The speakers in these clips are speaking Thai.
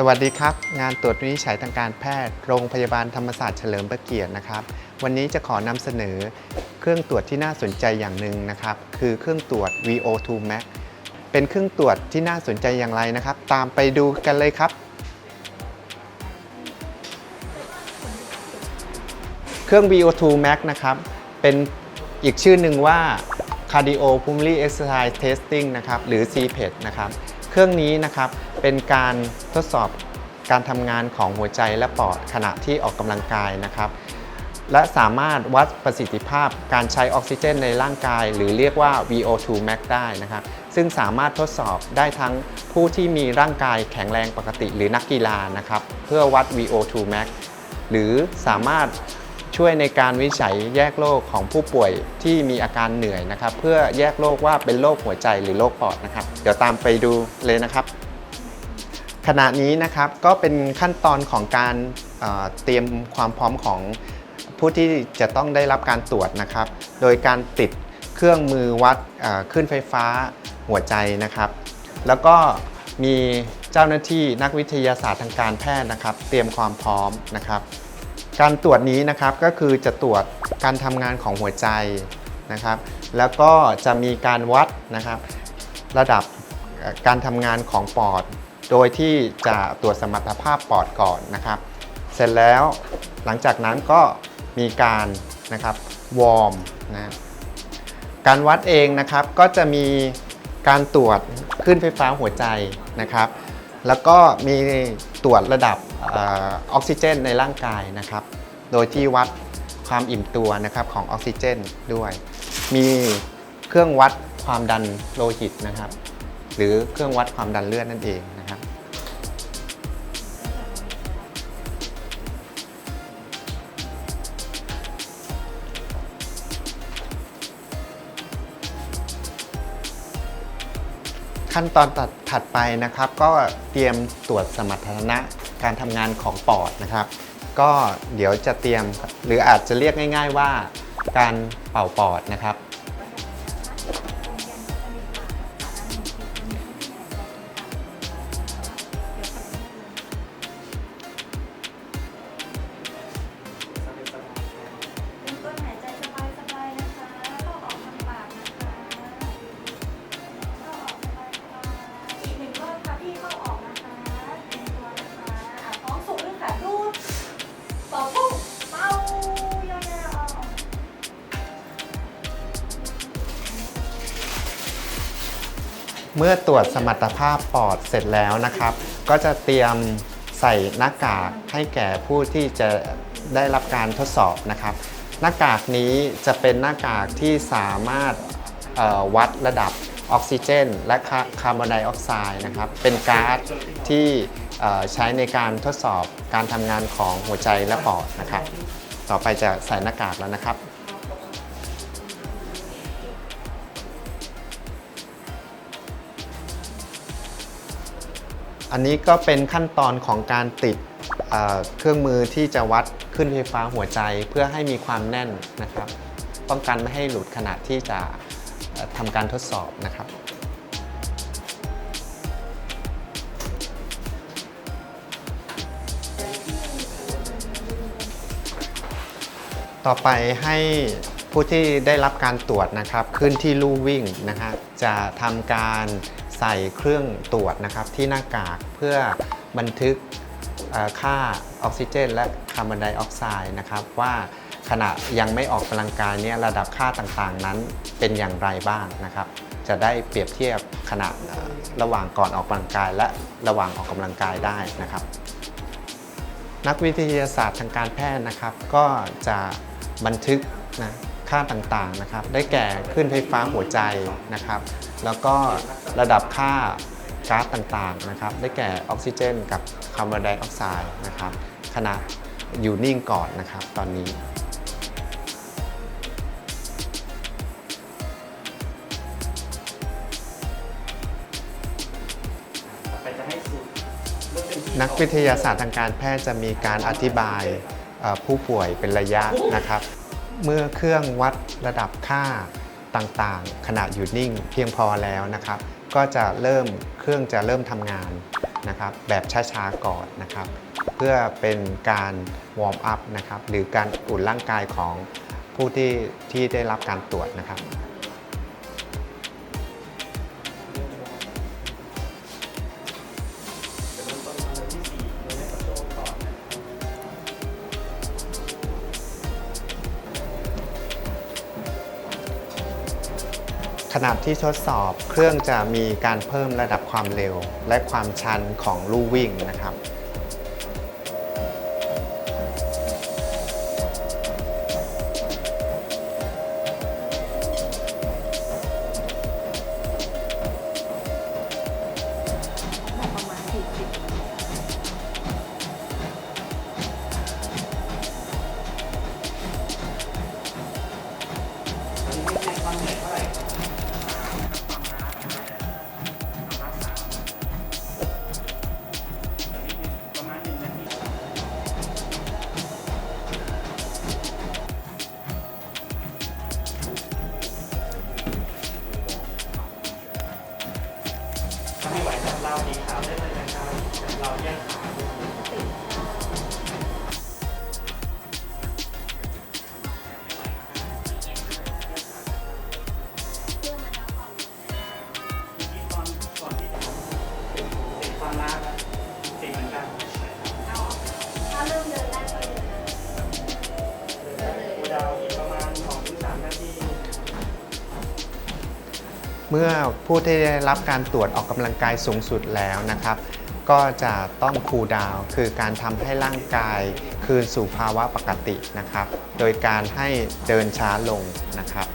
สวัสดีครับ งานตรวจวินิจฉัยทางการแพทย์ โรงพยาบาลธรรมศาสตร์เฉลิมพระเกียรตินะครับ วันนี้จะขอนำเสนอ เครื่องตรวจที่น่าสนใจอย่างหนึ่งนะครับ คือเครื่องตรวจ VO2 Max เป็นเครื่องตรวจที่น่าสนใจอย่างไรนะครับ ตามไปดูกันเลยครับ เครื่อง VO2 Max นะครับ เป็นอีกชื่อหนึ่งว่า Cardiopulmonary Exercise Testing นะครับ หรือ CPET นะครับ เครื่องนี้นะครับ เป็นการทดสอบการทำงานของหัวใจและปอดขณะที่ออกกำลังกายนะครับ และสามารถวัดประสิทธิภาพการใช้ออกซิเจนในร่างกาย หรือเรียกว่า VO2 max ได้นะครับ ซึ่งสามารถทดสอบได้ทั้งผู้ที่มีร่างกายแข็งแรงปกติ หรือนักกีฬานะครับ เพื่อวัด VO2 max หรือสามารถช่วยในการวิจัยแยกโรคของผู้ป่วยที่มีอาการเหนื่อยนะครับ เพื่อแยกโรคว่าเป็นโรคหัวใจหรือโรคปอดนะครับ เดี๋ยวตามไปดูเลยนะครับ ขณะนี้นะครับก็เป็นขั้นตอนของการเเตรียมความพร้อมของผู้ที่จะต้องได้รับการตรวจนะครับ โดยการติดเครื่องมือวัดเอ่อคลื่นไฟฟ้าหัวใจนะครับ แล้วก็มีเจ้าหน้าที่นักวิทยาศาสตร์ทางการแพทย์นะครับ เตรียมความพร้อมนะครับ การตรวจนี้นะครับก็คือจะตรวจการทำงานของหัวใจนะครับ แล้วก็จะมีการวัดนะครับ ระดับการทำงานของปอด โดยที่จะตรวจสมรรถภาพปอดก่อนนะครับ เสร็จแล้วหลังจากนั้นก็มีการนะครับวอร์มนะการวัดเองนะครับก็จะมีการตรวจขึ้นไฟฟ้าหัวใจนะครับ แล้วก็มีตรวจระดับออกซิเจนในร่างกายนะครับ โดยที่วัดความอิ่มตัวนะครับของออกซิเจนด้วย มีเครื่องวัดความดันโลหิตนะครับ หรือเครื่องวัดความดันเลือดนั่นเอง ขั้นตอนตัดถัดไปนะครับ ก็เตรียมตรวจสมรรถนะการทำงานของปอดนะครับ ก็เดี๋ยวจะเตรียมหรืออาจจะเรียกง่าย ๆว่าการเป่าปอดนะครับ เมื่อตรวจสมรรถภาพปอดเสร็จแล้วนะครับ ก็จะเตรียมใส่หน้ากากให้แก่ผู้ที่จะได้รับการทดสอบนะครับ หน้ากากนี้จะเป็นหน้ากากที่สามารถวัดระดับออกซิเจน และคาร์บอนไดออกไซด์นะครับเป็นก๊าซที่ใช้ในการทดสอบการทำงานของหัวใจและปอดนะครับ ต่อไปจะใส่หน้ากากแล้วนะครับ อันนี้ก็เป็นขั้นตอนของการติดเเครื่องมือที่จะวัดขึ้นไฟฟ้าหัวใจเพื่อให้มีความแน่นนะครับ ป้องกันไม่ให้หลุดขณะที่จะทำการทดสอบนะครับต่อไปให้ผู้ที่ได้รับการตรวจนะครับ ขึ้นที่ลู่วิ่งนะฮะจะทำการ ใส่เครื่องตรวจนะครับที่หน้ากากเพื่อบันทึกค่าออกซิเจน และคาร์บอนไดออกไซด์นะครับว่าขณะยังไม่ออกกำลังกายเนี่ยระดับค่าต่างๆนั้นเป็นอย่างไรบ้างนะครับ จะได้เปรียบเทียบขณะระหว่างก่อนออกกำลังกาย และระหว่างออกกำลังกายได้นะครับ นักวิทยาศาสตร์ทางการแพทย์นะครับ ก็จะบันทึกนะ ค่าต่างๆนะครับ ได้แก่ขึ้นไฟฟ้าหัวใจนะครับ แล้วก็ระดับค่าก๊าซต่างๆนะครับ ได้แก่ออกซิเจน กับคาร์บอนไดออกไซด์นะครับขณะอยู่นิ่งก่อนนะครับตอนนี้นักวิทยาศาสตร์ทางการแพทย์จะมีการอธิบายผู้ป่วยเป็นระยะนะครับ เมื่อเครื่องวัดระดับค่าต่างๆ ขณะอยู่นิ่งเพียงพอแล้วนะครับ ก็จะเริ่มเครื่องจะเริ่มทำงานนะครับแบบช้าๆก่อนนะครับ เพื่อเป็นการวอร์มอัพนะครับหรือการอุ่นร่างกายของผู้ที่ที่ได้รับการตรวจนะครับ ขณะที่ทดสอบเครื่องจะมีการเพิ่มระดับความเร็ว และความชันของลู่วิ่งนะครับ เราดีขาวได้เลยนะครับเราแยกขาที่ มื่อผู้ที่ได้รับการตรวจออกกำลังกายสูงสุดแล้วนะครับ ก็จะต้องคูลดาวน์คือการทำให้ร่างกายคืนสู่ภาวะปกตินะครับ โดยการให้เดินช้าลงนะครับ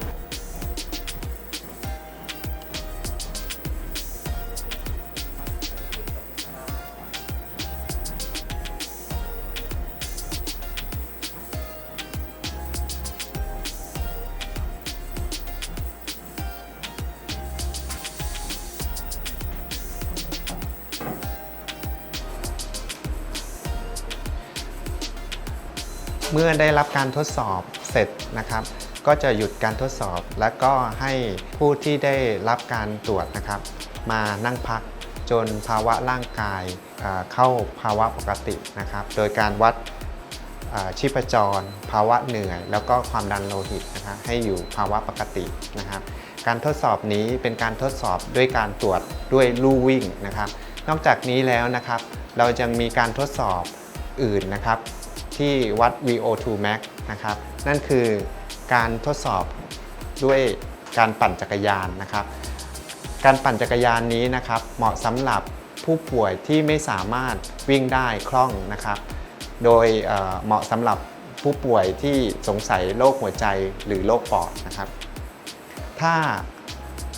เมื่อได้รับการทดสอบเสร็จนะครับ ก็จะหยุดการทดสอบ และก็ให้ผู้ที่ได้รับการตรวจนะครับ มานั่งพักจนภาวะร่างกายเข้าภาวะปกตินะครับ โดยการวัดชีพจร ภาวะเหนื่อย แล้วก็ความดันโลหิตนะครับให้อยู่ภาวะปกตินะครับ การทดสอบนี้เป็นการทดสอบด้วยการตรวจด้วยลู่วิ่งนะครับ นอกจากนี้แล้วนะครับ เรายังมีการทดสอบอื่นนะครับ ที่วัด VO2 max นะครับ นั่นคือการทดสอบด้วยการปั่นจักรยานนะครับ การปั่นจักรยานนี้นะครับ เหมาะสำหรับผู้ป่วยที่ไม่สามารถวิ่งได้คล่องนะครับ โดยเหมาะสำหรับผู้ป่วยที่สงสัยโรคหัวใจหรือโรคปอดนะครับ ถ้า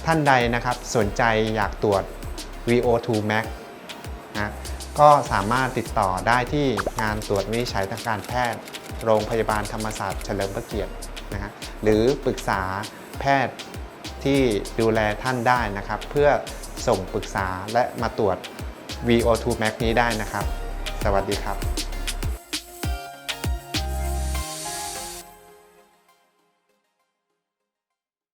ท่านใดนะครับสนใจอยากตรวจ VO2 max นะ ก็สามารถติดต่อได้ที่งานตรวจวินิจฉัยทางการแพทย์ โรงพยาบาลธรรมศาสตร์เฉลิมพระเกียรตินะฮะหรือปรึกษาแพทย์ที่ดูแลท่านได้นะครับ เพื่อส่งปรึกษาและมาตรวจ VO2 max นี้ได้นะครับ สวัสดีครับ